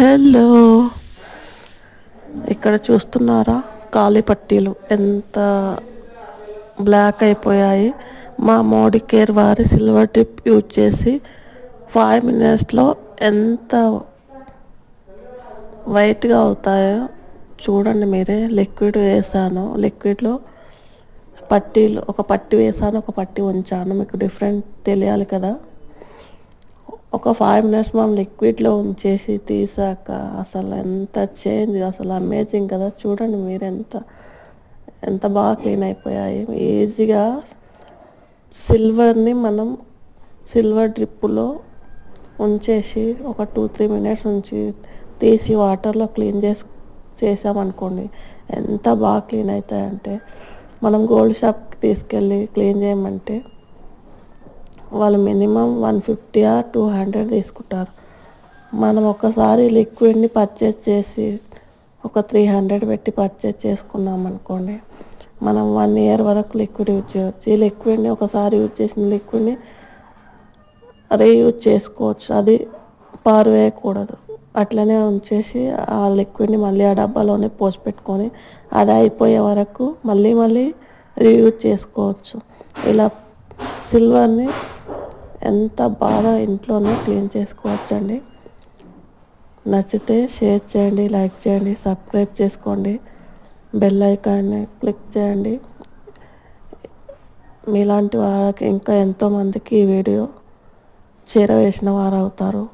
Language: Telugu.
హలో. ఇక్కడ చూస్తున్నారా? కాలి పట్టీలు ఎంత బ్లాక్ అయిపోయాయి. మా మోడీ కేర్ వారి సిల్వర్ టిప్ యూజ్ చేసి ఫైవ్ మినిట్స్లో ఎంత వైట్గా అవుతాయో చూడండి మీరే. లిక్విడ్ వేసాను. లిక్విడ్లో పట్టీలు ఒక పట్టి వేసాను ఒక పట్టి ఉంచాను. మీకు డిఫరెంట్ తెలియాలి కదా. ఒక ఫైవ్ మినిట్స్ మనం లిక్విడ్లో ఉంచేసి తీసాక అసలు ఎంత చేంజ్ అసలు అమేజింగ్ కదా. చూడండి మీరు ఎంత ఎంత బాగా క్లీన్ అయిపోయాయి. ఈజీగా సిల్వర్ని మనం సిల్వర్ డ్రిప్పులో ఉంచేసి ఒక టూ త్రీ మినిట్స్ ఉంచి తీసి వాటర్లో క్లీన్ చేసి చేసామనుకోండి ఎంత బాగా క్లీన్ అవుతాయంటే మనం గోల్డ్ షాప్కి తీసుకెళ్ళి క్లీన్ చేయమంటే వాళ్ళు minimum one fifty or two hundred తీసుకుంటారు. మనం ఒకసారి లిక్విడ్ని పర్చేస్ చేసి ఒక త్రీ హండ్రెడ్ పెట్టి పర్చేస్ చేసుకున్నాం అనుకోండి మనం వన్ ఇయర్ వరకు లిక్విడ్ యూజ్ చేయవచ్చు ఈ లిక్విడ్ని ఒకసారి యూజ్ చేసిన లిక్విడ్ని రీయూజ్ చేసుకోవచ్చు. అది పారవేయకూడదు అట్లనే ఉంచేసి ఆ లిక్విడ్ని మళ్ళీ ఆ డబ్బాలోనే పోసి పెట్టుకొని అది అయిపోయే వరకు మళ్ళీ మళ్ళీ రీయూజ్ చేసుకోవచ్చు. ఇలా సిల్వర్ని ఎంత బాగా ఇంట్లోనే క్లీన్ చేసుకోవచ్చండి. నచ్చితే షేర్ చేయండి లైక్ చేయండి సబ్స్క్రైబ్ చేసుకోండి. బెల్ ఐకాన్ని క్లిక్ చేయండి. మీలాంటి వాళ్ళకి ఇంకా ఎంతోమందికి ఈ వీడియో చేరవేసిన వారు అవుతారు